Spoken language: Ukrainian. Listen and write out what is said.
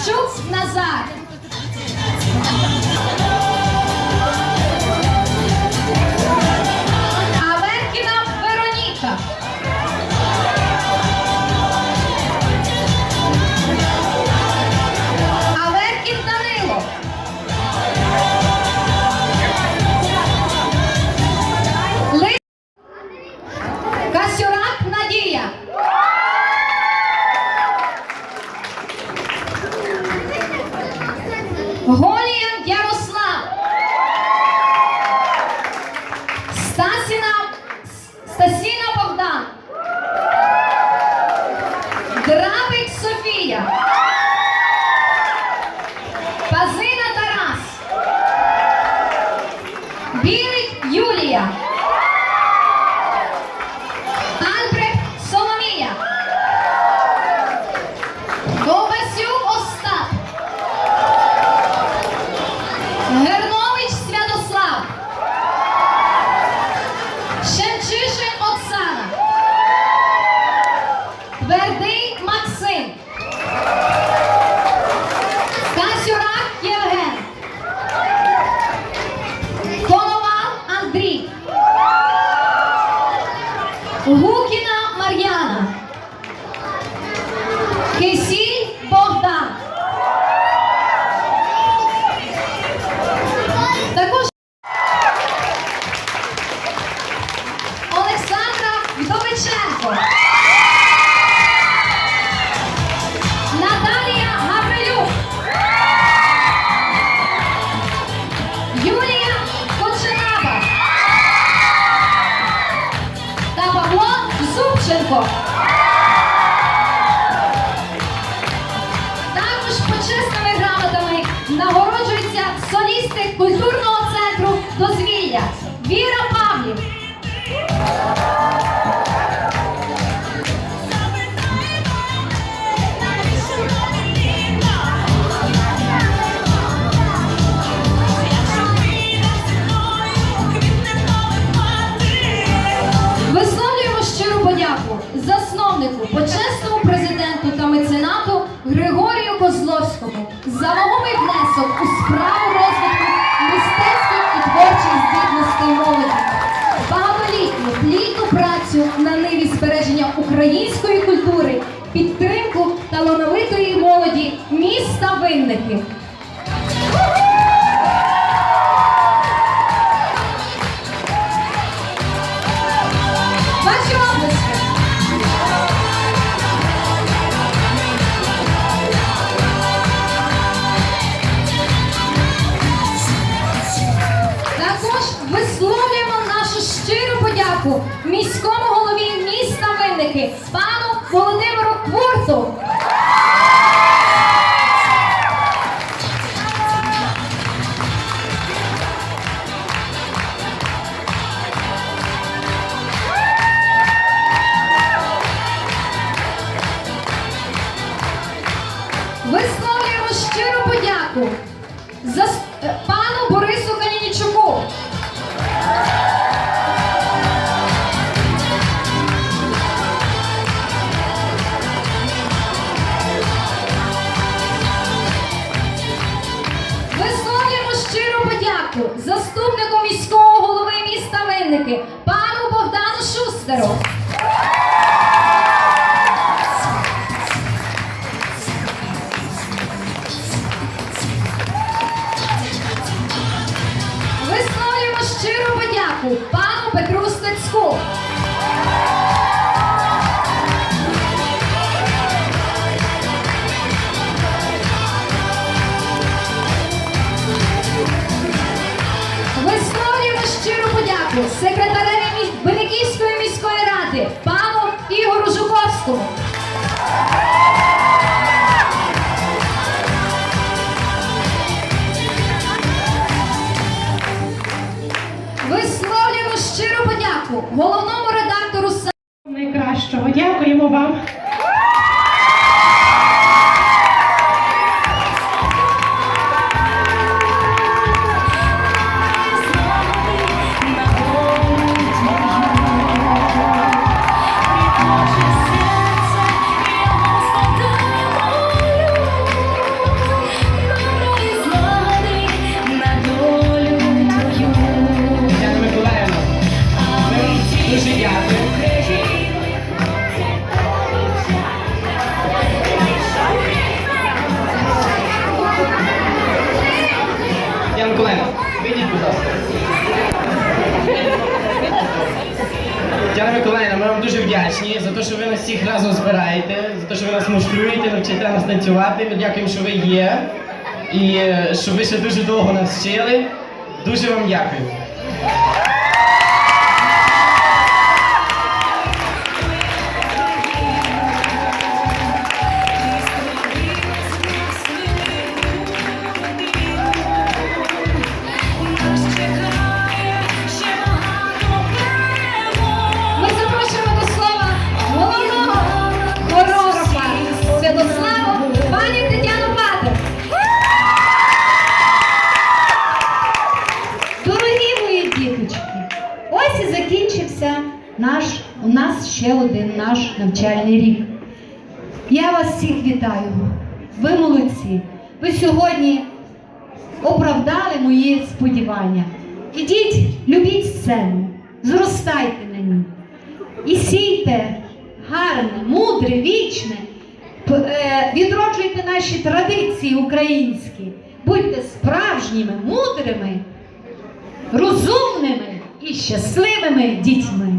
Артищук Назар. Голія Ярослав. Стасіна Стасіна Богдан. Драбик Софія. Пазина Тарас. Білик Гукіна Мар'яна. Кисіль Богдан. Також Олександра Вдовиченко. Подяку міському голові міста Винники, пану Володимиру Квурту. Міста пану Богдану Шустеру. Висловлюємо щиру подяку пану Петру Стецьку. Висловлюємо щиру подяку секретареві міс- Великівської міської ради пану Ігору Жуковському. Висловлюємо щиру подяку головному редактору «Са- Найкращого. Дякуємо вам те, що ви нас всіх разом збираєте, за те, що ви нас муштруєте, навчите нас танцювати. Ми дякуємо, що ви є. І е, що ви ще дуже довго нас вчили. Дуже вам дякую. Ось і закінчився наш, у нас ще один наш навчальний рік. Я вас всіх вітаю. Ви молодці. Ви сьогодні оправдали мої сподівання. Ідіть, любіть сцену, зростайте на ній. І сійте гарне, мудре, вічне, е, відроджуйте наші традиції українські, будьте справжніми, мудрими, розумними і щасливими дітьми.